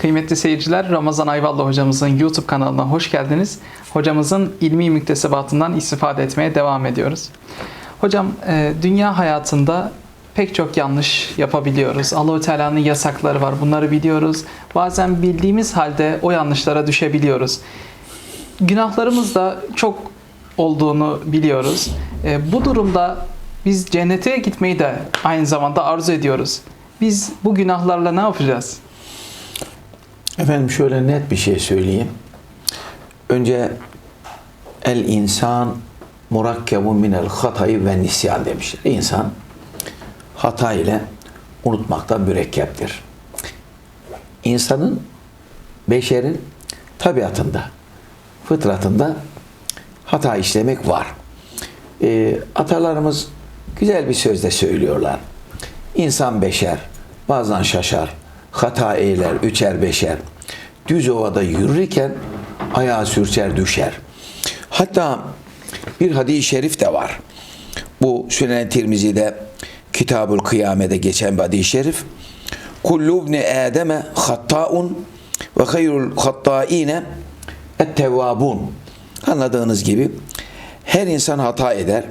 Kıymetli seyirciler, Ramazan Ayvallı hocamızın YouTube kanalına hoş geldiniz. Hocamızın ilmi müktesebatından istifade etmeye devam ediyoruz. Hocam, e, dünya hayatında pek çok yanlış yapabiliyoruz. Allahu Teala'nın yasakları var. Bunları biliyoruz. Bazen bildiğimiz halde o yanlışlara düşebiliyoruz. Günahlarımız da çok olduğunu biliyoruz. E, bu durumda biz cennete gitmeyi de aynı zamanda arzu ediyoruz. Biz bu günahlarla ne yapacağız? Efendim şöyle net bir şey söyleyeyim. Önce el insan murakkebun minel hatayı ve nisyan demişler. İnsan hata ile unutmakta mürekkeptir. İnsanın, beşerin tabiatında, fıtratında hata işlemek var. Ee, atalarımız güzel bir sözde söylüyorlar. İnsan beşer, bazen şaşar, hata eyler, üçer beşer. Düz ovada yürürken ayağı sürçer düşer. Hatta bir hadis-i şerif de var. Bu Sünen Tirmizi'de Kitabul Kıyame'de geçen bir hadis-i şerif. Kullu ibni Adem'e hattaun ve hayrul hattaine ettevvabun. Anladığınız gibi her insan hata eder.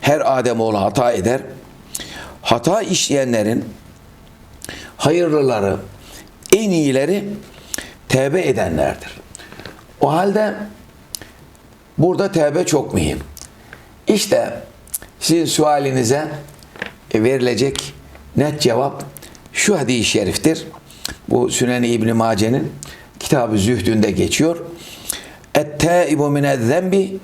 Her Ademoğlu hata eder. Hata işleyenlerin hayırlıları, en iyileri tevbe edenlerdir. O halde burada tevbe çok mühim. İşte sizin sualinize verilecek net cevap şu hadis-i şeriftir. Bu Sünen-i İbn Mace'nin kitabı Zühdü'nde geçiyor. Et-tâibu minez-zembi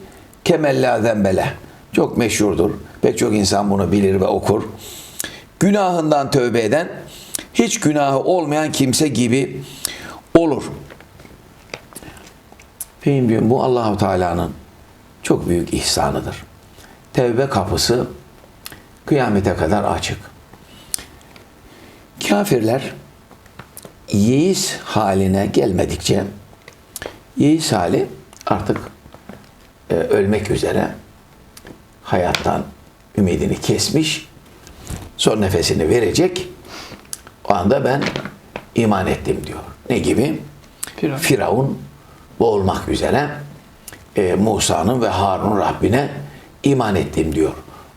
kemellâ zembele. Çok meşhurdur. Pek çok insan bunu bilir ve okur. Günahından tövbe eden hiç günahı olmayan kimse gibi olur. Fehimciğim bu Allahu Teala'nın çok büyük ihsanıdır. Tevbe kapısı kıyamete kadar açık. Kafirler yeis haline gelmedikçe yeis hali artık e, ölmek üzere hayattan ümidini kesmiş son nefesini verecek o anda ben iman ettim diyor. Ne gibi? Firavun. Firavun boğulmak üzere e, Musa'nın ve Harun Rabbine iman ettim diyor.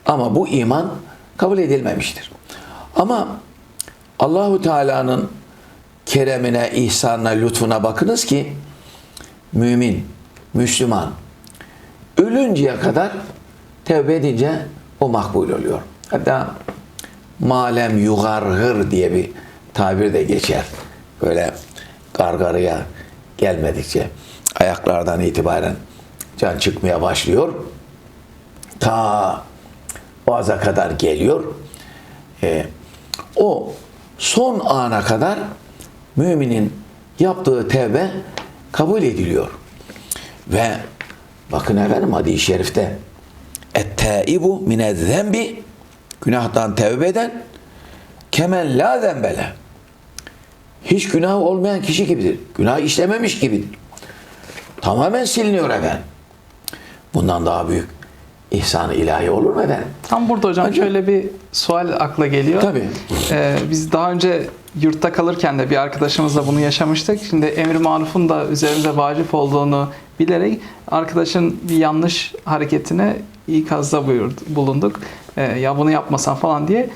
Ama bu iman kabul edilmemiştir. Ama Allahu Teala'nın keremine, ihsanına, lütfuna bakınız ki mümin, Müslüman ölünceye kadar tevbe edince o makbul oluyor. Hatta malem yugargır diye bir tabir de geçer. Böyle gargarıya gelmedikçe ayaklardan itibaren can çıkmaya başlıyor. Ta boğaza kadar geliyor. Ee, o son ana kadar müminin yaptığı tevbe kabul ediliyor. Ve bakın efendim hadis-i şerifte et-taibu minez-zembi günahtan tevbe eden kemen la zembele hiç günah olmayan kişi gibidir. Günah işlememiş gibidir. Tamamen siliniyor efendim. Bundan daha büyük ihsan-ı ilahi olur mu efendim? Tam burada hocam Ancak- şöyle bir sual akla geliyor. Tabii. Ee, biz daha önce yurtta kalırken de bir arkadaşımızla bunu yaşamıştık. Şimdi emir marufun da üzerimize vacip olduğunu bilerek arkadaşın bir yanlış hareketine ikazda buyurdu, bulunduk. Ee, ya bunu yapmasan falan diye.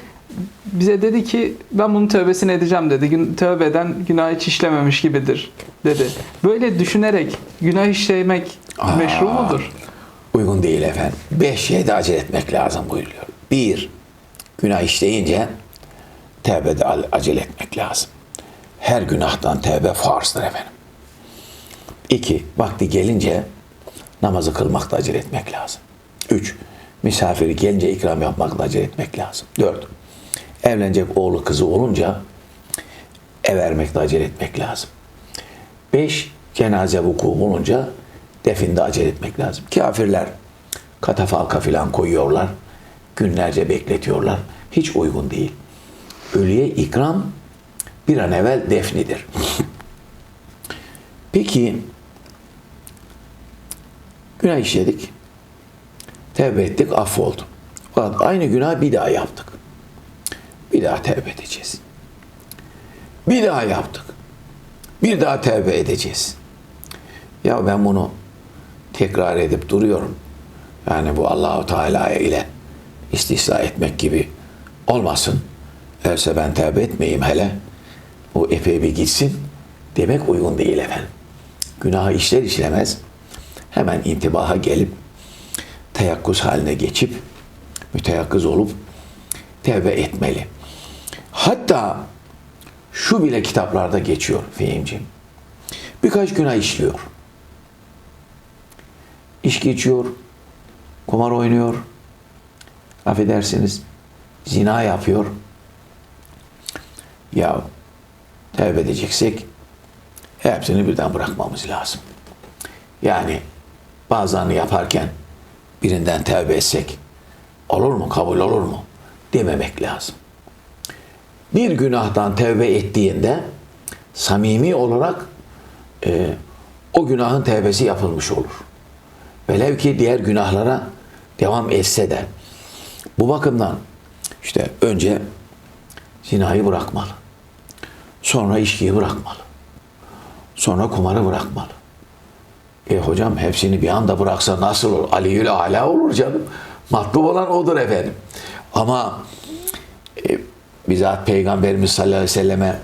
Bize dedi ki ben bunun tövbesini edeceğim dedi. Gün, tövbe eden günah hiç işlememiş gibidir dedi. Böyle düşünerek günah işlemek Aa. meşru mudur? Uygun değil efendim. Beş şeyde acele etmek lazım buyuruyor. Bir, günah işleyince tevbede acele etmek lazım. Her günahtan tevbe farzdır efendim. İki, vakti gelince namazı kılmakta acele etmek lazım. Üç, misafiri gelince ikram yapmakla acele etmek lazım. Dört, evlenecek oğlu kızı olunca ev vermekle acele etmek lazım. Beş, cenaze vuku bulunca definde acele etmek lazım. Kafirler katafalka filan koyuyorlar. Günlerce bekletiyorlar. Hiç uygun değil. Ölüye ikram bir an evvel defnidir. Peki günah işledik. Tevbe ettik, affoldu. Fakat aynı günah bir daha yaptık. Bir daha tevbe edeceğiz. Bir daha yaptık. Bir daha tevbe edeceğiz. Ya ben bunu tekrar edip duruyorum. Yani bu Allahu Teala ile istisna etmek gibi olmasın. Öyleyse ben tevbe etmeyeyim hele. O epey bir gitsin demek uygun değil efendim. Günahı işler işlemez hemen intibaha gelip teyakkuz haline geçip müteyakkız olup tevbe etmeli. Hatta şu bile kitaplarda geçiyor Fehimciğim. Birkaç günah işliyor. İçki içiyor, kumar oynuyor, affedersiniz, zina yapıyor. Ya tevbe edeceksek hepsini birden bırakmamız lazım. Yani bazılarını yaparken birinden tevbe etsek olur mu, kabul olur mu dememek lazım. Bir günahtan tevbe ettiğinde samimi olarak e, o günahın tevbesi yapılmış olur. Velev ki diğer günahlara devam etse de bu bakımdan işte önce zinayı bırakmalı. Sonra içkiyi bırakmalı. Sonra kumarı bırakmalı. E hocam hepsini bir anda bıraksa nasıl olur? Aliül Ala olur canım. Matlub olan odur efendim. Ama bizzat Peygamberimiz sallallahu aleyhi ve selleme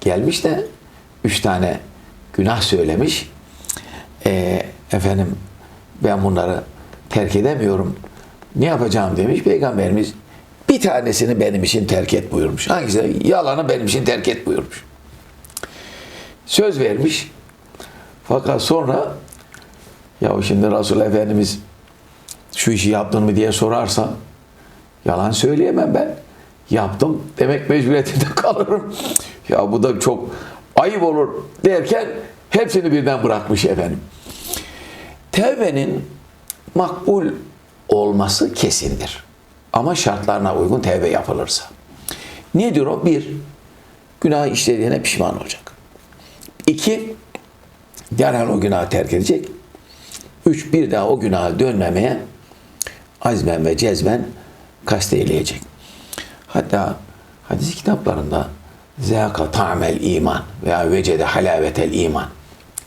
gelmiş de üç tane günah söylemiş. E, efendim ben bunları terk edemiyorum. Ne yapacağım demiş. Peygamberimiz bir tanesini benim için terk et buyurmuş. Hangisi? Yalanı benim için terk et buyurmuş. Söz vermiş. Fakat sonra ya şimdi Resul Efendimiz şu işi yaptın mı diye sorarsa yalan söyleyemem ben. Yaptım demek mecburiyetinde kalırım. Ya bu da çok ayıp olur derken hepsini birden bırakmış efendim. Tevbenin makbul olması kesindir. Ama şartlarına uygun tevbe yapılırsa. Nedir o? Bir, günah işlediğine pişman olacak. İki, derhal o günahı terk edecek. Üç, bir daha o günaha dönmemeye azmen ve cezmen kasteyleyecek. Hatta hadis kitaplarında zâka ta'mel iman veya vecede halavetel iman.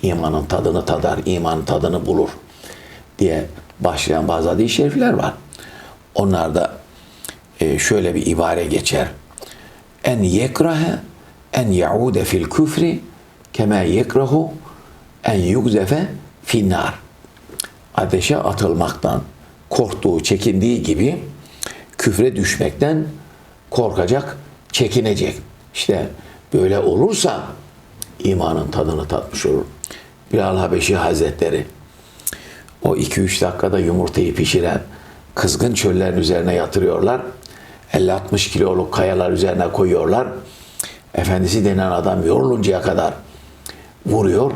İmanın tadını tadar, imanın tadını bulur diye başlayan bazı hadis-i şerifler var. Onlarda e, şöyle bir ibare geçer. En yekrahe en yaude fil küfri kema yekrahu en yugzefe finnar. Ateşe atılmaktan korktuğu, çekindiği gibi küfre düşmekten korkacak, çekinecek. İşte böyle olursa imanın tadını tatmış olur. Bilal Habeşi Hazretleri o 2-3 dakikada yumurtayı pişiren kızgın çöllerin üzerine yatırıyorlar. 50-60 kiloluk kayalar üzerine koyuyorlar. Efendisi denen adam yoruluncaya kadar vuruyor.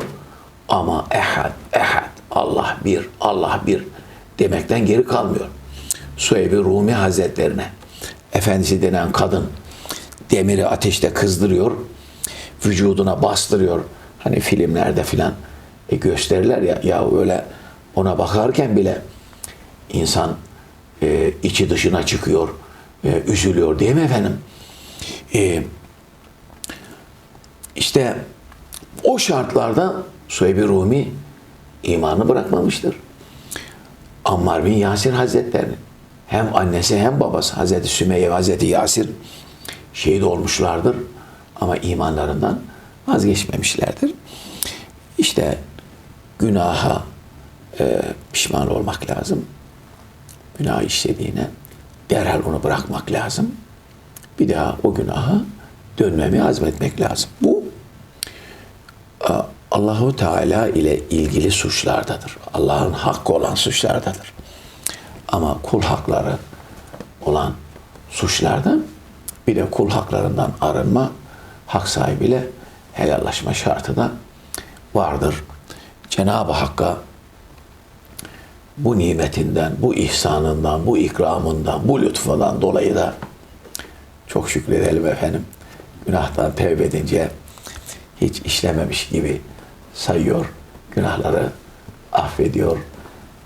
Ama ehad, ehad, Allah bir, Allah bir demekten geri kalmıyor. Suheyb-i Rumi Hazretlerine Efendisi denen kadın demiri ateşte kızdırıyor. Vücuduna bastırıyor. Hani filmlerde filan e, gösterirler ya ya öyle ona bakarken bile insan e, içi dışına çıkıyor, e, üzülüyor değil mi efendim? E, işte o şartlarda Suheyb-i Rumi imanı bırakmamıştır. Ammar bin Yasir Hazretleri hem annesi hem babası Hazreti Sümeyye ve Hazreti Yasir şehit olmuşlardır ama imanlarından vazgeçmemişlerdir. İşte günaha e, pişman olmak lazım. Günah işlediğine derhal onu bırakmak lazım. Bir daha o günaha dönmemi azmetmek lazım. Bu a, Allahu Teala ile ilgili suçlardadır. Allah'ın hakkı olan suçlardadır. Ama kul hakları olan suçlarda bir de kul haklarından arınma, hak sahibiyle helallaşma şartı da vardır. Cenab-ı Hakk'a bu nimetinden, bu ihsanından, bu ikramından, bu lütfundan dolayı da çok şükredelim efendim. Günahtan tevbe edince hiç işlememiş gibi sayıyor, günahları affediyor.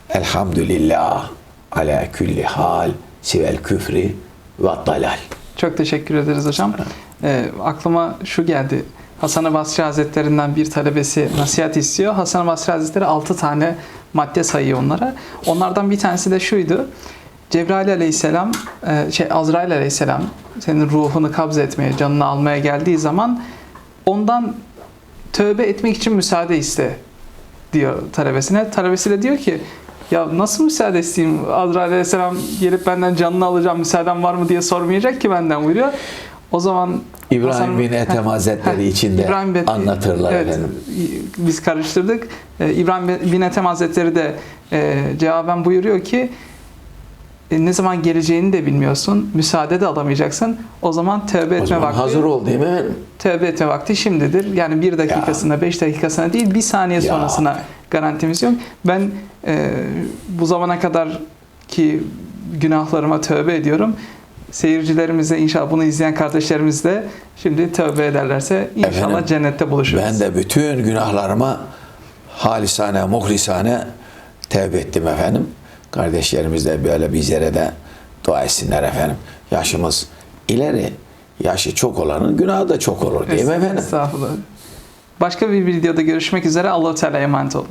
Elhamdülillah ala külli hal sivel küfri ve dalal. Çok teşekkür ederiz hocam. Ee, aklıma şu geldi. Hasan-ı Basri Hazretlerinden bir talebesi nasihat istiyor. Hasan-ı Basri Hazretleri 6 tane madde sayıyor onlara. Onlardan bir tanesi de şuydu. Cebrail aleyhisselam, e, şey Azrail aleyhisselam senin ruhunu kabz etmeye, canını almaya geldiği zaman ondan tövbe etmek için müsaade iste diyor talebesine. Talebesi de diyor ki ya nasıl müsaade isteyeyim? Azrail aleyhisselam gelip benden canını alacağım müsaaden var mı diye sormayacak ki benden buyuruyor. O zaman İbrahim Hasan- bin Ethem Hazretleri heh, için de İbrahim bin- anlatırlar evet, efendim. Biz karıştırdık. Ee, İbrahim bin Ethem Hazretleri de e, cevaben buyuruyor ki e, ne zaman geleceğini de bilmiyorsun. Müsaade de alamayacaksın. O zaman tövbe O etme zaman vakti. hazır ol değil mi? Tövbe etme vakti şimdidir. Yani bir dakikasına, beş dakikasına değil, bir saniye Ya. sonrasına garantimiz yok. Ben e, bu zamana kadar ki günahlarıma tövbe ediyorum. Seyircilerimiz de inşallah bunu izleyen kardeşlerimiz de şimdi tövbe ederlerse inşallah Efendim, cennette buluşuruz. Ben de bütün günahlarıma halisane, muhlisane tevbe ettim efendim. Kardeşlerimiz de böyle bizlere de dua etsinler efendim. Yaşımız ileri, yaşı çok olanın günahı da çok olur değil mi efendim? Estağfurullah. Başka bir videoda görüşmek üzere. Allah-u Teala emanet olun.